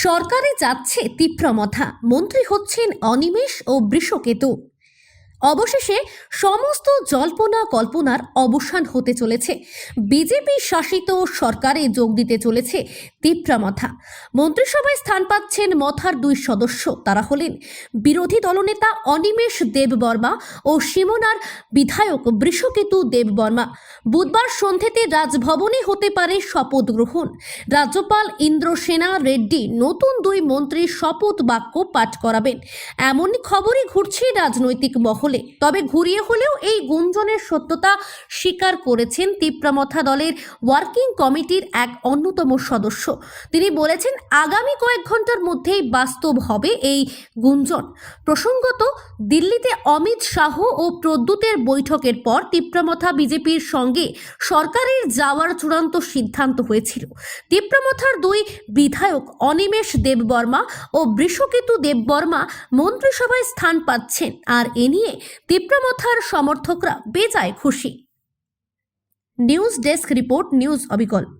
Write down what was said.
সরকারে যাচ্ছে তীব্রমথা মন্ত্রী হচ্ছেন অনিমেষ ও বৃষকেতু। অবশেষে সমস্ত জল্পনা কল্পনার অবসান হতে চলেছে। বিজেপি শাসিত সরকারে যোগ দিতে চলেছে তীব্রামাথা মন্ত্রিসভায় স্থান পাচ্ছেন মথার দুই সদস্য, তারা হলেন বিরোধী দলনেতা অনিমেষ দেববর্মা ও সীমনার বিধায়ক বৃষকেতু দেববর্মা। বুধবার সন্ধ্যেতে রাজভবনে হতে পারে শপথ গ্রহণ। রাজ্যপাল ইন্দ্রসেনা রেড্ডি নতুন দুই মন্ত্রীর শপথ বাক্য পাঠ করাবেন। এমন খবরই ঘুরছে রাজনৈতিক মহলে। তবে ঘুরিয়ে হলেও এই গুঞ্জনের সত্যতা স্বীকার করেছেন তিপ্রামথা দলের ওয়ার্কিং কমিটির এক অন্যতম সদস্য। তিনি বলেছেন, আগামী কয়েক ঘণ্টার মধ্যেই বাস্তব হবে এই গুঞ্জন। প্রসঙ্গত, দিল্লিতে অমিত শাহ ও প্রদ্যুতের বৈঠকের পর তিপ্রামথা বিজেপির সঙ্গে সরকারের যাওয়ার চূড়ান্ত সিদ্ধান্ত হয়েছিল। তিপ্রামথার দুই বিধায়ক অনিমেষ দেববর্মা ও বৃষকেতু দেববর্মা মন্ত্রিসভায় স্থান পাচ্ছেন, আর এ নিয়ে তিপ্রামথার সমর্থকরা বেজায় খুশি। নিউজ ডেস্ক রিপোর্ট নিউজ অবিকল।